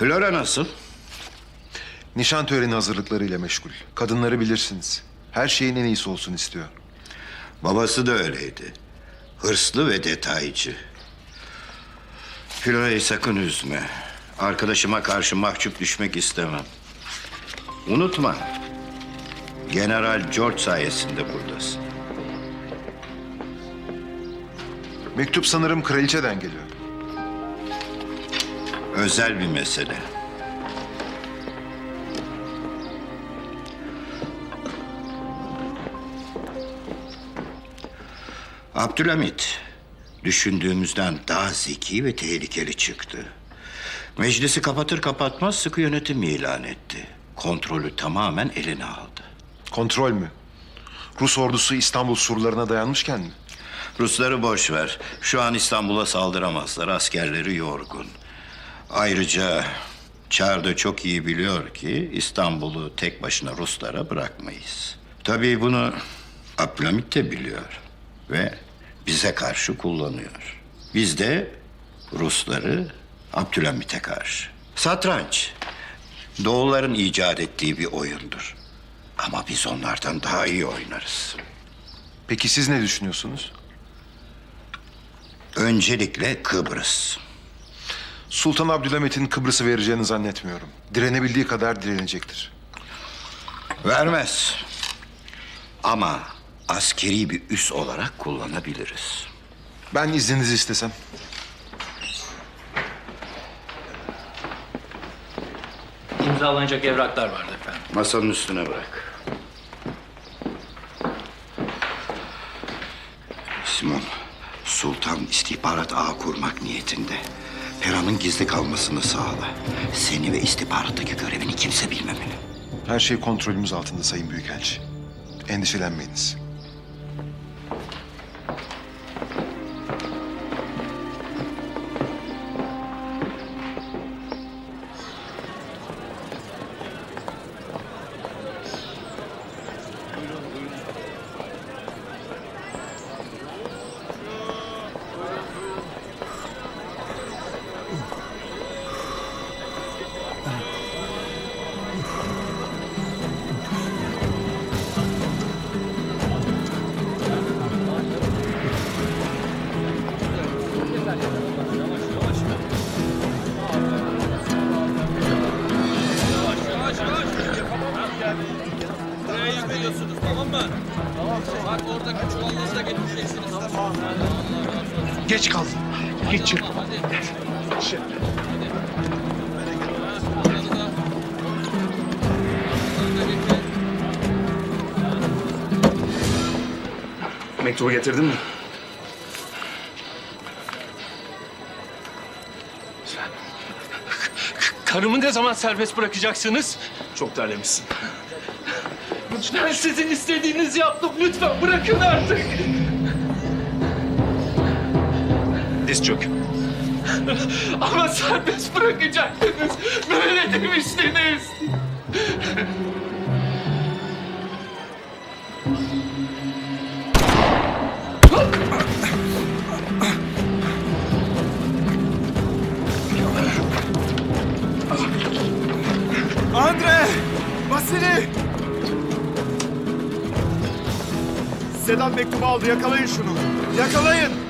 Flora nasıl? Nişan töreni hazırlıklarıyla meşgul. Kadınları bilirsiniz. Her şeyin en iyisi olsun istiyor. Babası da öyleydi. Hırslı ve detaycı. Flora'yı sakın üzme. Arkadaşıma karşı mahcup düşmek istemem. Unutma. General George sayesinde buradasın. Mektup sanırım kraliçeden geliyor. Özel bir mesele. Abdülhamit düşündüğümüzden daha zeki ve tehlikeli çıktı. Meclisi kapatır kapatmaz sıkı yönetim ilan etti. Kontrolü tamamen eline aldı. Kontrol mü? Rus ordusu İstanbul surlarına dayanmışken mi? Rusları boş ver. Şu an İstanbul'a saldıramazlar. Askerleri yorgun. Ayrıca Çar da çok iyi biliyor ki İstanbul'u tek başına Ruslara bırakmayız. Tabii bunu Abdülhamit de biliyor ve bize karşı kullanıyor. Biz de Rusları Abdülhamit'e karşı. Satranç Doğulların icat ettiği bir oyundur. Ama biz onlardan daha iyi oynarız. Peki siz ne düşünüyorsunuz? Öncelikle Kıbrıs. Sultan Abdülhamit'in Kıbrıs'ı vereceğini zannetmiyorum. Direnebildiği kadar direnecektir. Vermez. Ama askeri bir üs olarak kullanabiliriz. Ben izninizi istesem. İmzalanacak evraklar vardı efendim. Masanın üstüne bırak. Simon, Sultan istihbarat ağı kurmak niyetinde. Pera'nın gizli kalmasını sağla. Seni ve istihbarattaki görevini kimse bilmemeli. Her şey kontrolümüz altında Sayın Büyükelçi. Endişelenmeyiniz. Geç kaldın. Geç çık. Mektubu getirdin mi? Karımı ne zaman serbest bırakacaksınız? Çok terlemişsin. Ben sizin istediğinizi yaptım. Lütfen bırakın artık. Diz çök. Ama serbest bırakacaktınız. Böyle demiştiniz. Andre! Vasili! Sedan mektubu aldı. Yakalayın şunu. Yakalayın!